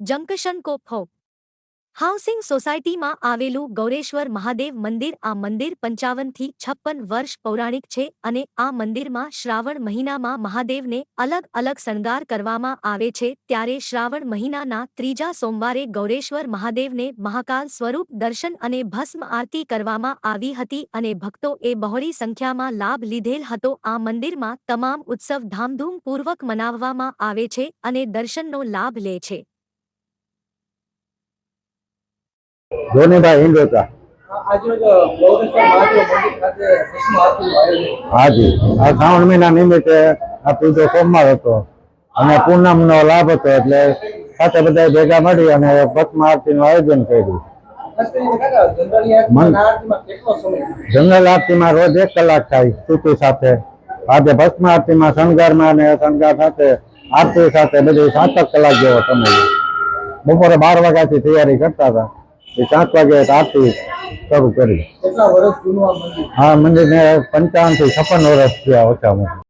Junction કો folk housing સોસાયટીમાં આવેલું ગૌરેશ્વર મહાદેવ મંદિર આ મંદિર પંચાવનથી છપ્પન વર્ષ પૌરાણિક છે અને આ મંદિરમાં શ્રાવણ મહિનામાં મહાદેવને અલગ અલગ શણગાર કરવામાં આવે છે. ત્યારે શ્રાવણ મહિનાના ત્રીજા સોમવારે ગૌરેશ્વર મહાદેવને મહાકાલ સ્વરૂપ દર્શન અને ભસ્મ આરતી કરવામાં આવી હતી અને ભક્તોએ બહોળી સંખ્યામાં લાભ લીધેલ હતો. આ મંદિરમાં તમામ ઉત્સવ ધામધૂમપૂર્વક મનાવવામાં આવે છે અને દર્શનનો લાભ લે છે. આરતીનું આયોજન હાજી. આ શ્રાવણ મહિના નિમિત્તે આ પૂજો સોમવાર હતો. અને પૂનમનો લાભ હતો એટલે સાથે બધા ભેગા મળી અને ભસ્મ આરતીનું આયોજન કર્યું. જંગલ આરતીમાં રોજ એક કલાક થાય સ્તુતિ સાથે. આજે ભસ્મ આરતીમાં શણગારમાં અને શણગાર સાથે આરતી સાથે બધું સાત કલાક જેવો સમય. બપોરે બાર વાગ્યાથી તૈયારી કરતા હતા. એ સાત વાગે આરતી શરૂ કરી. આ મંદિર? મંદિરને પંચાવનથી છપ્પન વર્ષ થયા ઓછામાં ઓછા.